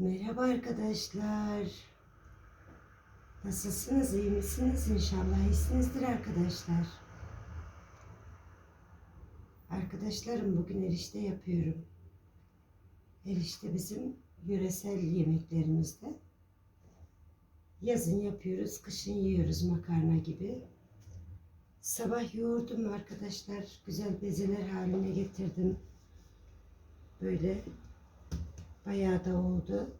Merhaba arkadaşlar. Nasılsınız? iyi misiniz? İnşallah iyisinizdir arkadaşlar. Arkadaşlarım bugün erişte yapıyorum. Erişte bizim yöresel yemeklerimizde. Yazın yapıyoruz, kışın yiyoruz makarna gibi. Sabah yoğurdum arkadaşlar. Güzel bezeler haline getirdim. Böyle Bayağı da oldu.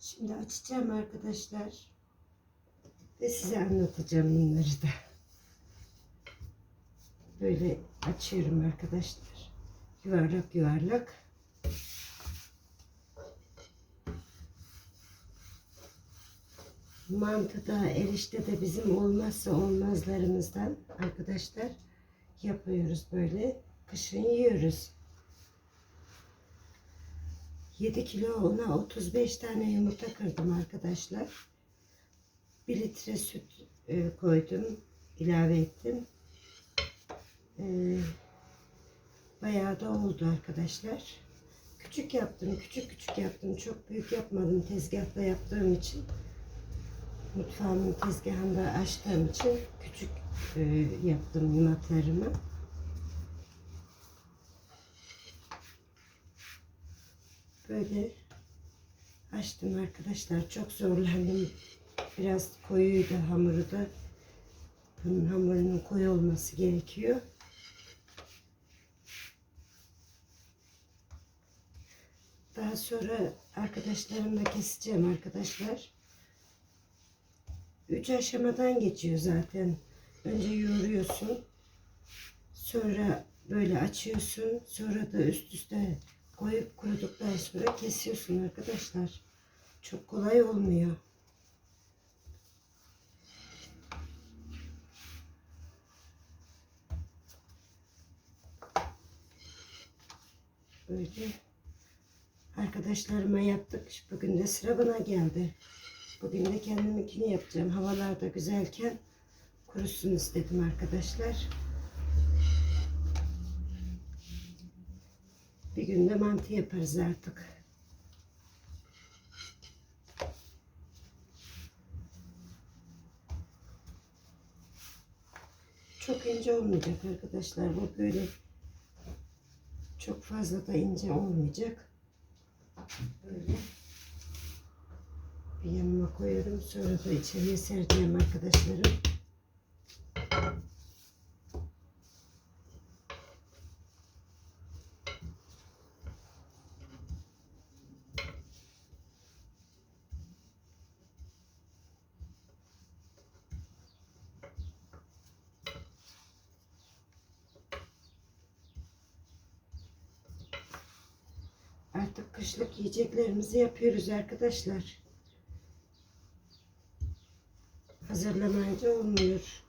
Şimdi açacağım arkadaşlar. Ve size anlatacağım bunları da. Böyle açıyorum arkadaşlar. Yuvarlak yuvarlak. Mantıda, erişte de bizim olmazsa olmazlarımızdan arkadaşlar yapıyoruz böyle. Kışın yiyoruz. 7 kilo una 35 tane yumurta kırdım arkadaşlar. 1 litre süt e, koydum. ilave ettim. E, bayağı da oldu arkadaşlar. Küçük yaptım. Küçük küçük yaptım. Çok büyük yapmadım. Tezgahta yaptığım için. Mutfağımın tezgahında açtığım için küçük e, yaptım yumaklarımı. Böyle açtım arkadaşlar. Çok zorlandım. Biraz koyuydu hamuru da. Bunun hamurunun koyu olması gerekiyor. Daha sonra arkadaşlarımla keseceğim arkadaşlar. Üç aşamadan geçiyor zaten. Önce yoğuruyorsun. Sonra böyle açıyorsun. Sonra da üst üste koyup kuruduktan sonra kesiyorsun arkadaşlar. Çok kolay olmuyor. Böyle arkadaşlarıma yaptık. Bugün de sıra bana geldi. Bugün de kendiminkini yapacağım. Havalar da güzelken kurusun istedim arkadaşlar. Bir günde mantı yaparız artık. Çok ince olmayacak arkadaşlar. Bu böyle çok fazla da ince olmayacak. Böyle bir yanıma koyuyorum. Sonra da içeriye sereceğim arkadaşlarım. Artık kışlık yiyeceklerimizi yapıyoruz arkadaşlar. Hazırlamayınca olmuyor.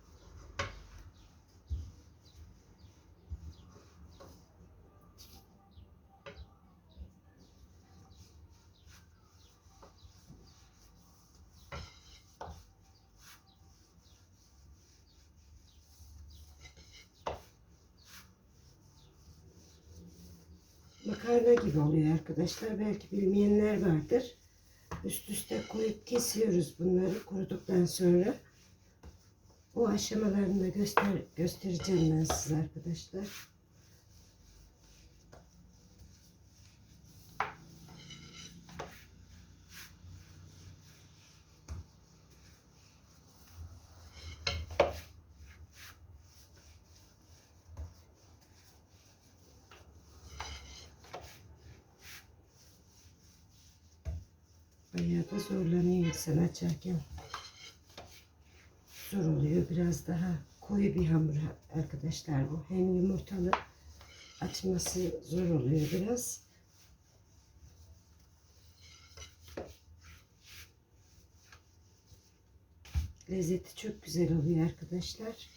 Makarna gibi oluyor arkadaşlar. Belki bilmeyenler vardır. Üst üste koyup kesiyoruz bunları kuruduktan sonra. O aşamalarını da göster göstereceğim ben size arkadaşlar. Bayağı da zorlanıyor insan açarken. Zor oluyor. Biraz daha koyu bir hamur arkadaşlar bu. Hem yumurtalı açması zor oluyor biraz. Lezzeti çok güzel oluyor arkadaşlar.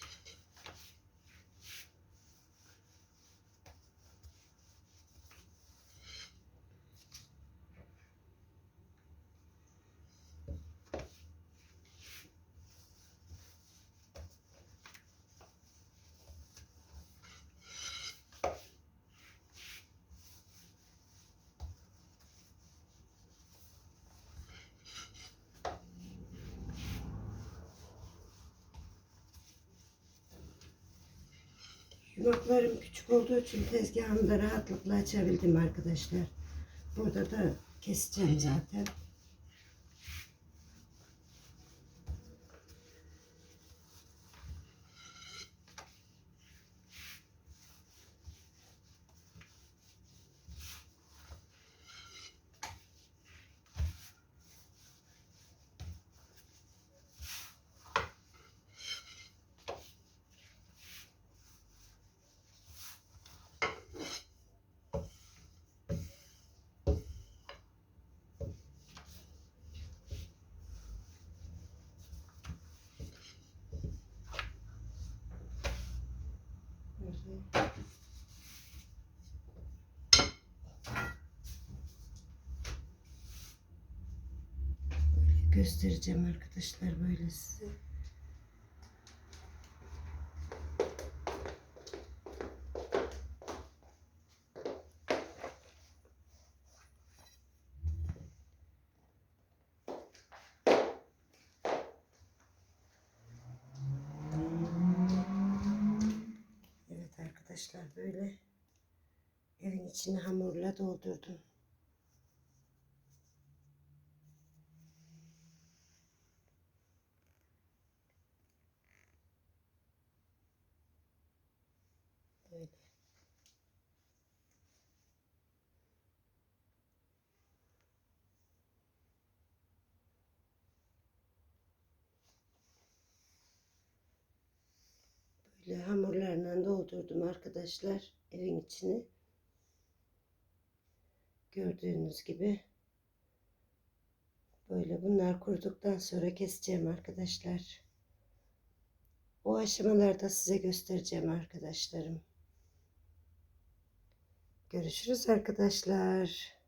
Yumaklarım küçük olduğu için tezgahımı da rahatlıkla açabildim arkadaşlar. Burada da keseceğim zaten. Böyle. Göstereceğim arkadaşlar böyle size. Arkadaşlar böyle evin içini hamurla doldurdum. Böyle. Böyle hamurlarla doldurdum arkadaşlar evin içini. Gördüğünüz gibi. Böyle bunlar kuruduktan sonra keseceğim arkadaşlar. O aşamalarda size göstereceğim arkadaşlarım. Görüşürüz arkadaşlar.